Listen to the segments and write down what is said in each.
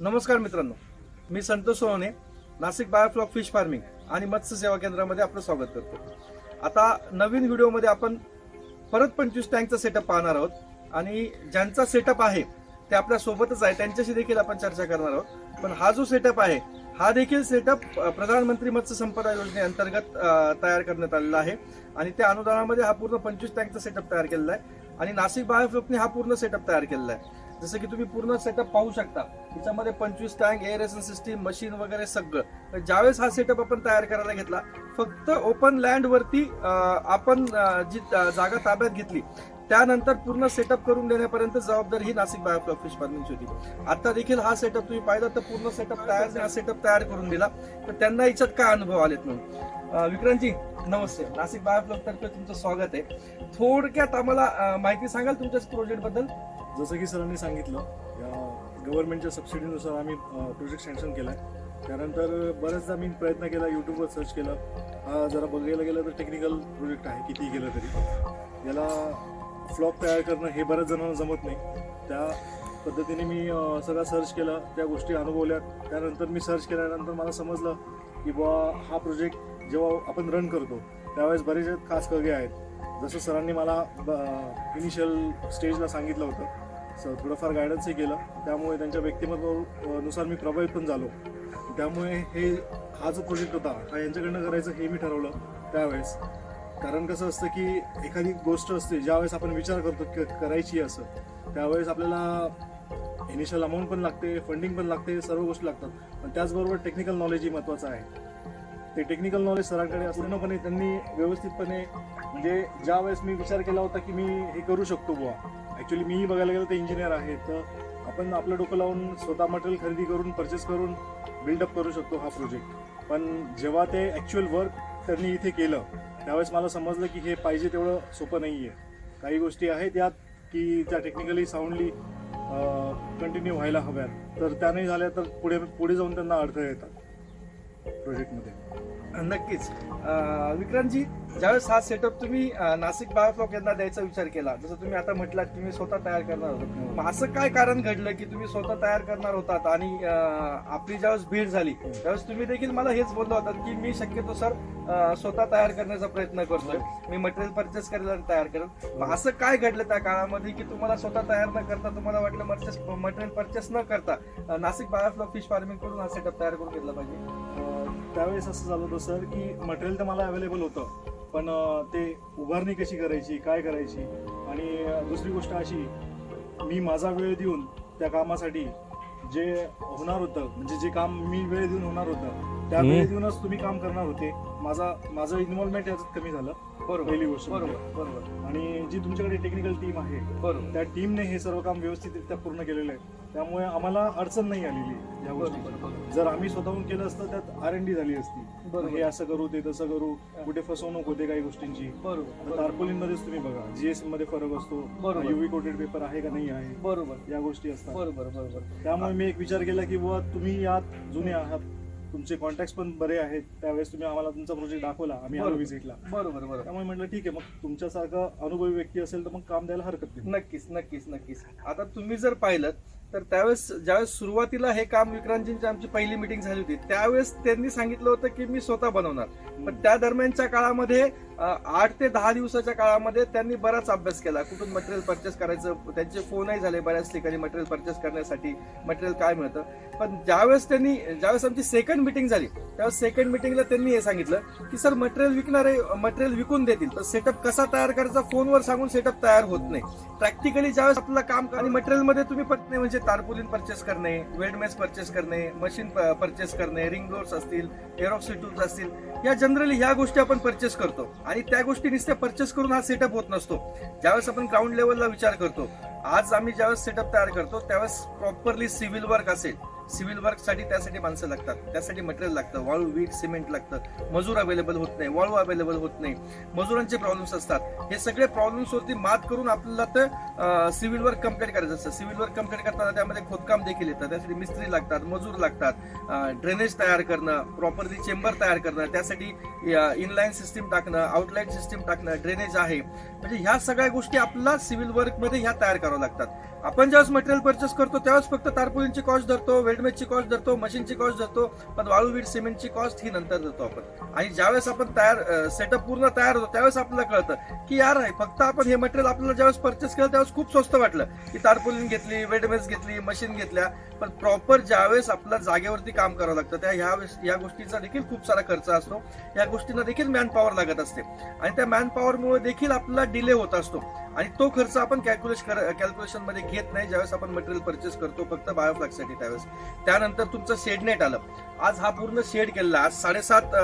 नमस्कार मित्रांनो. मी Santosh Sohne Nashik biofloc fish farming आणि मत्स्य सेवा केंद्रामध्ये आपलं स्वागत करतो. आता नवीन व्हिडिओमध्ये आपण परत पंचवीस टँकचा सेटअप पाहणार आहोत आणि ज्यांचा सेटअप आहे ते आपल्या सोबतच आहे. त्यांच्याशी देखील आपण चर्चा करणार आहोत. पण हा जो सेटअप आहे हा देखील सेटअप प्रधानमंत्री मत्स्य संपदा योजनेअंतर्गत तयार करण्यात आलेला आहे. आणि त्या अनुदानामध्ये हा पूर्ण पंचवीस टँकचा सेटअप तयार केलेला आहे. आणि नाशिक बायोफ्लॉकने हा पूर्ण सेटअप तयार केलेला आहे. जसं की तुम्ही पूर्ण सेटअप पाहू शकता. त्याच्यामध्ये पंचवीस टँक एअरेशन सिस्टीम मशीन वगैरे सगळं. ज्यावेळेस हा सेटअप आपण तयार करायला घेतला फक्त ओपन लँड वरती आपण जी जागा ताब्यात घेतली त्यानंतर पूर्ण सेटअप करून देण्यापर्यंत जबाबदारी ही नाशिक बायोफ्लॉक फिश फार्मिंगची होती. आता देखील हा सेटअप तुम्ही पाहिला तर पूर्ण सेटअप तयार हा सेटअप तयार करून दिला. तर त्यांना याच्यात काय अनुभव आलेत म्हणून? विक्रांतजी नमस्ते. नाशिक बायोफ्लॉक तर्फे तुमचं स्वागत आहे. थोडक्यात आम्हाला माहिती सांगाल तुमच्या प्रोजेक्टबद्दल? जसं की सरांनी सांगितलं या गव्हर्नमेंटच्या सबसिडीनुसार आम्ही प्रोजेक्ट सँक्शन केला आहे त्यानंतर बऱ्याचदा मी प्रयत्न केला यूट्यूबवर सर्च केलं. हा जरा बघायला गेलं तर टेक्निकल प्रोजेक्ट आहे कितीही केलं तरी. याला फ्लॉप तयार करणं हे बऱ्याच जणांना जमत नाही. त्या पद्धतीने मी सगळा सर्च केला त्या गोष्टी अनुभवल्या. त्यानंतर मी सर्च केल्यानंतर मला समजलं की बुवा हा प्रोजेक्ट जेव्हा आपण रन करतो त्यावेळेस बरेच खास कगे आहेत. जसं सरांनी मला इनिशियल स्टेजला सांगितलं होतं थोडंफार गायडन्सही केलं. त्यामुळे त्यांच्या व्यक्तिमत्वानुसार मी प्रभावित पण झालो. त्यामुळे हे हा जो प्रोजेक्ट होता हा यांच्याकडनं करायचं हे मी ठरवलं त्यावेळेस. कारण कसं असतं की एखादी गोष्ट असते ज्यावेळेस आपण विचार करतो करायची असं त्यावेळेस आपल्याला इनिशियल अमाऊंट पण लागते फंडिंग पण लागते सर्व गोष्टी लागतात. पण त्याचबरोबर टेक्निकल नॉलेजही महत्त्वाचं आहे. ते टेक्निकल नॉलेज सरांकडे पूर्णपणे त्यांनी व्यवस्थितपणे म्हणजे ज्या वेळेस मी विचार केला होता की मी हे करू शकतो बुवा. ॲक्च्युली मीही बघायला गेलं तर इंजिनियर आहे तर आपण आपलं डोकं लावून स्वतः मटेरियल खरेदी करून परचेस करून बिल्डअप करू शकतो हा प्रोजेक्ट पण जेव्हा ते ॲक्च्युअल वर्क त्यांनी इथे केलं त्यावेळेस मला समजलं की हे पाहिजे तेवढं सोपं नाही आहे काही गोष्टी आहेत यात की त्या टेक्निकली साऊंडली कंटिन्यू व्हायला हव्यात. तर त्या नाही झाल्या तर पुढे पुढे जाऊन त्यांना अडथळे येतात. प्रोजेक्टमध्ये. नक्कीच. विक्रांतजी ज्यावेळेस हा सेटअप तुम्ही नाशिक बायोफ्लॉक यांना द्यायचा विचार केला जसं तुम्ही आता म्हटलात की मी स्वतः तयार करणार होतो. मग असं काय कारण घडलं की तुम्ही स्वतः तयार करणार होतात आणि आपली ज्यावेळेस भीड झाली त्यावेळेस तुम्ही देखील मला हेच बोललो होतात की मी शक्यतो सर स्वतः तयार करण्याचा प्रयत्न करतोय. मी मटेरियल परचेस करायला आणि तयार करेल मग असं काय घडलं त्या काळामध्ये की तुम्हाला स्वतः तयार न करता तुम्हाला वाटलं मटेरियल परचेस न करता नाशिक बायोफ्लॉक फिश फार्मिंगकडून हा सेटअप तयार करून घेतला पाहिजे? त्यावेळेस असं झालं होतं सर की मटेरियल तर मला अवेलेबल होतं पण ते उभारणी कशी करायची काय करायची? आणि दुसरी गोष्ट अशी मी माझा वेळ देऊन त्या कामासाठी जे होणार होतं म्हणजे जे काम मी वेळ देऊन होणार होतं त्या हम्म. वेळ देऊनच तुम्ही काम करणार होते. माझा माझं इन्व्हॉल्वमेंट याच्यात कमी झालं. बरोबर पहिली गोष्ट बरोबर बरोबर. आणि जी तुमच्याकडे टेक्निकल टीम आहे बरोबर. त्या टीमने हे सर्व काम व्यवस्थितरित्या पूर्ण केलेलं आहे. त्यामुळे आम्हाला अडचण नाही आलेली या गोष्टी जर आम्ही स्वतःहून केलं असतं त्यात आर एन डी झाली असती. बरोबर. हे असं करू ते तसं करू कुठे फसवणूक होते काही गोष्टींची. बरोबर टार्पोलिन मध्येच तुम्ही बघा. जीएसएममध्ये फरक असतो. बरोबर. युव्ही कोटेड पेपर आहे का नाही आहे. बरोबर. या गोष्टी असतात. बरोबर बरोबर. त्यामुळे मी एक विचार केला की बुवा तुम्ही यात जुने आहात. तुमचे कॉन्टॅक्ट पण बरे आहेत. त्यावेळेस तुम्ही आम्हाला तुमचा प्रोजेक्ट दाखवला आम्ही आलो बरोबर. व्हिजिटला बरोबर बरोबर. त्यामुळे म्हटलं ठीक आहे मग तुमच्यासारखा अनुभवी व्यक्ती असेल तर मग काम द्यायला हरकत नाही. नक्कीच नक्कीच नक्कीच. आता तुम्ही जर पाहिलं तर त्यावेळेस ज्यावेळेस सुरुवातीला हे काम विक्रांतजींची आमची पहिली मिटिंग झाली होती त्यावेळेस त्यांनी सांगितलं होतं की मी स्वतः बनवणार. पण त्या दरम्यानच्या काळामध्ये आठ ते दहा दिवसाच्या काळामध्ये त्यांनी बराच अभ्यास केला. कुठून मटेरियल परचेस करायचं त्यांचे फोनही झाले बऱ्याच ठिकाणी मटेरियल परचेस करण्यासाठी. मटेरियल काय मिळतं? पण ज्यावेळेस त्यांनी ज्यावेळेस आमची सेकंड मिटिंग झाली त्यावेळेस सेकंड मिटिंगला त्यांनी हे सांगितलं की सर मटेरियल विकणारे मटेरियल विकून देतील. तर सेटअप कसा तयार करायचा? फोनवर सांगून सेटअप तयार होत नाही. प्रॅक्टिकली ज्यावेळेस आपलं काम आणि मटेरियलमध्ये तुम्ही पटणे म्हणजे तारपुलीन परचेस करणे वेडमेस परचेस करणे मशीन परचेस करणे रिंग डोर्स असतील एरोक्सी टूल्स असतील या जनरली ह्या गोष्टी आपण परचेस करतो. आणि त्या गोष्टी नुसत्या परचेस करून हा सेटअप होत नसतो. ज्यावेळेस आपण ग्राउंड लेवलला विचार करतो आज आम्ही ज्यावेळेस सेटअप तयार करतो त्यावेळेस प्रॉपरली सिव्हिल वर्क असेल. सिव्हिल वर्कसाठी त्यासाठी माणसं लागतात. त्यासाठी मटेरियल लागतं. वाळू वीट सिमेंट लागतं. मजूर अवेलेबल होत नाही. वाळू अवेलेबल होत नाही. मजुरांचे प्रॉब्लेम्स असतात. हे सगळे प्रॉब्लेम्स वरती मात करून आपल्याला तर सिव्हिल वर्क कंप्लीट करायचं असतं. सिव्हिल वर्क कंप्लीट करताना त्यामध्ये खोदकाम देखील येतं. त्यासाठी मिस्त्री लागतात मजूर लागतात. ड्रेनेज तयार करणं प्रॉपरली चेंबर तयार करणं त्यासाठी इनलाईन सिस्टीम टाकणं आउटलाईन सिस्टीम टाकणं ड्रेनेज आहे. म्हणजे ह्या सगळ्या गोष्टी आपल्याला सिव्हिल वर्कमध्ये ह्या तयार कराव्या लागतात. आपण ज्यावेळेस मटेरियल परचेस करतो त्यावेळेस फक्त तारपुलींची कॉस्ट धरतो वेल्डमेटची कॉस्ट धरतो मशीनची कॉस्ट धरतो पण वाळू वीट सिमेंटची कॉस्ट ही नंतर धरतो आपण. आणि ज्यावेळेस आपण तयार सेटअप पूर्ण तयार होतो त्यावेळेस आपल्याला कळतं की यार आहे फक्त आपण हे मटेरियल आपल्याला ज्यावेळेस परचेस केलं त्यावेळेस खूप स्वस्त वाटलं. की तारपुलीन घेतली वेल्डमेट्स घेतली मशीन घेतल्या पण प्रॉपर ज्यावेळेस आपल्या जागेवरती काम करावं लागतं त्या ह्या या गोष्टीचा देखील खूप सारा खर्च असतो. या गोष्टींना देखील मॅन पॉवर लागत असते. आणि त्या मॅन पॉवरमुळे देखील आपला डिले होत असतो. आणि तो खर्च आपण कॅल्क्युलेशन कॅल्क्युलेशनमध्ये घेत नाही ज्यावेळेस आपण मटेरियल परचेस करतो फक्त बायोफ्लॅक्ससाठी त्यावेळेस. त्यानंतर तुमचं शेडनेट आलं. आज हा पूर्ण शेड केलेला आज साडेसात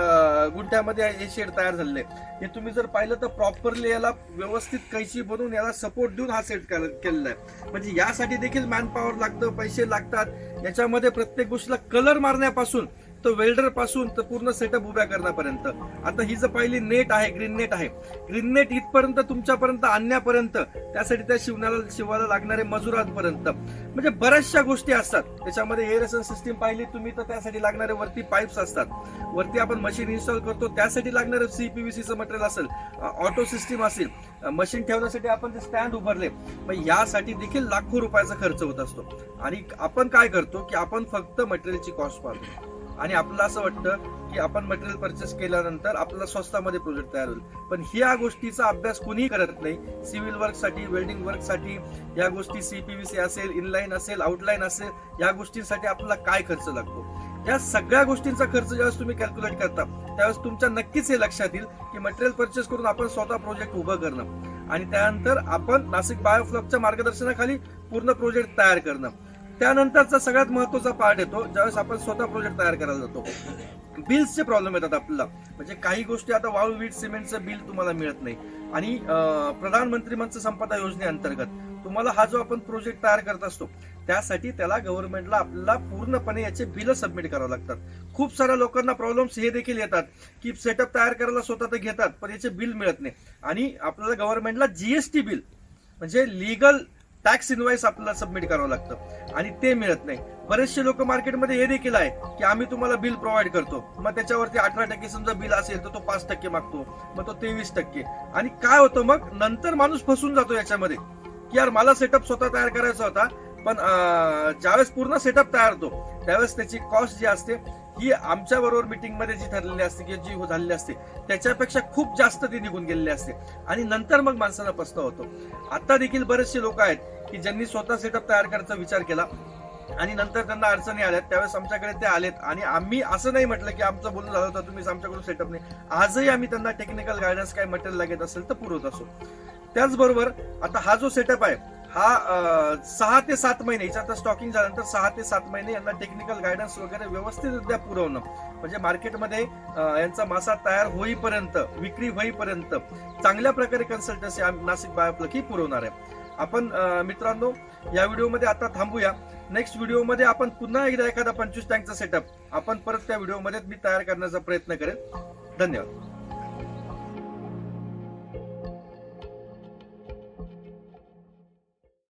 गुंठ्यामध्ये हे शेड तयार झालेले. हे तुम्ही जर पाहिलं तर प्रॉपरली याला व्यवस्थित कैची बनवून याला सपोर्ट देऊन हा सेट केलेला आहे. म्हणजे यासाठी देखील मॅनपॉवर लागतं पैसे लागतात. याच्यामध्ये प्रत्येक गोष्टीला कलर मारण्यापासून तर वेल्डरपासून तर पूर्ण सेटअप उभ्या करण्यापर्यंत. आता ही जर पहिली नेट आहे ग्रीन नेट आहे. ग्रीन नेट इथपर्यंत तुमच्यापर्यंत आणण्यापर्यंत त्यासाठी त्या शिवण्याला शिवायला लागणारे मजुरांपर्यंत. म्हणजे बऱ्याचशा गोष्टी असतात. त्याच्यामध्ये एअरेशन सिस्टीम पाहिली तुम्ही तर त्यासाठी लागणारे वरती पाईप्स असतात. वरती आपण मशीन इन्स्टॉल करतो त्यासाठी लागणारे सीपीव्हीसीचं मटेरियल असेल ऑटो सिस्टीम असेल. मशीन ठेवण्यासाठी आपण ते स्टँड उभारले. मग यासाठी देखील लाखो रुपयाचा खर्च होत असतो. आणि आपण काय करतो की आपण फक्त मटेरियलची कॉस्ट पाहतो. आणि आपल्याला असं वाटतं की आपण मटेरियल परचेस केल्यानंतर आपल्याला स्वस्तामध्ये प्रोजेक्ट तयार होईल. पण ह्या गोष्टीचा अभ्यास कुणीही करत नाही. सिव्हिल वर्कसाठी वेल्डिंग वर्कसाठी या गोष्टी सीपीव्हीसी असेल इनलाईन असेल आउटलाईन असेल या गोष्टींसाठी आपल्याला काय खर्च लागतो? या सगळ्या गोष्टींचा खर्च ज्यावेळेस तुम्ही कॅल्क्युलेट करता त्यावेळेस तुमच्या नक्कीच हे लक्षात येईल की मटेरियल परचेस करून आपण स्वतः प्रोजेक्ट उभं करणं आणि त्यानंतर आपण नाशिक बायोफ्लॉकच्या मार्गदर्शनाखाली पूर्ण प्रोजेक्ट तयार करणं. त्यानंतरचा सगळ्यात महत्त्वाचा पार्ट येतो ज्यावेळेस आपण स्वतः प्रोजेक्ट तयार करायला जातो. बिल्सचे प्रॉब्लेम येतात आपल्याला. म्हणजे काही गोष्टी आता वाळू वीट सिमेंटचं बिल तुम्हाला मिळत नाही. आणि प्रधानमंत्री मत्स्य संपदा योजनेअंतर्गत तुम्हाला हा जो आपण प्रोजेक्ट तयार करत असतो त्यासाठी त्याला गव्हर्नमेंटला आपल्याला पूर्णपणे याचे बिल सबमिट करावं लागतात. खूप साऱ्या लोकांना प्रॉब्लेम्स हे देखील येतात की सेटअप तयार करायला स्वतः तर घेतात पण याचे बिल मिळत नाही. आणि आपल्याला गव्हर्नमेंटला जीएसटी बिल म्हणजे लिगल टॅक्स इनवाईस आपल्याला सबमिट करावं लागतं. आणि ते मिळत नाही. बरेचसे लोक मार्केटमध्ये हे देखील आहे की आम्ही तुम्हाला बिल प्रोव्हाइड करतो. मग त्याच्यावरती अठरा टक्के समजा बिल असेल तर तो पाच टक्के मागतो. मग तो तेवीस टक्के. आणि काय होतं मग? नंतर माणूस फसून जातो याच्यामध्ये. की यार मला सेटअप स्वतः तयार करायचा होता. पण ज्यावेळेस पूर्ण सेटअप तयार होतो त्यावेळेस त्याची कॉस्ट जी असते ही आमच्या बरोबर मिटिंगमध्ये जी ठरलेली असते किंवा जी झालेली असते त्याच्यापेक्षा खूप जास्त ती निघून गेलेली असते. आणि नंतर मग माणसाला पस्ताव होतो. आता देखील बरेचसे लोक आहेत की ज्यांनी स्वतः सेटअप तयार करायचा विचार केला आणि नंतर त्यांना अडचणी आल्यात त्यावेळेस आमच्याकडे ते आलेत. आणि आम्ही असं नाही म्हटलं की आमचं बोलणं झालं होतं तुम्ही आमच्याकडून सेटअप नाही. आजही आम्ही त्यांना टेक्निकल गायडन्स काय मटेरियल लागत असेल तर पुरवत असो. त्याचबरोबर आता हा जो सेटअप आहे हा सहा ते सात महिने याच्यात स्टॉकिंग झाल्यानंतर सहा ते सात महिने यांना टेक्निकल गायडन्स वगैरे व्यवस्थितरित्या पुरवणं. म्हणजे मार्केटमध्ये यांचा मासा तयार होईपर्यंत विक्री होईपर्यंत चांगल्या प्रकारे कन्सल्टन्सी नाशिक बायोप्लक ही पुरवणार आहे. आपण मित्रांनो या व्हिडिओमध्ये आता थांबूया. नेक्स्ट व्हिडिओमध्ये आपण पुन्हा एकदा एखादा पंचवीस टँकचा सेटअप आपण परत त्या व्हिडिओमध्ये मी तयार करण्याचा प्रयत्न करेन. धन्यवाद.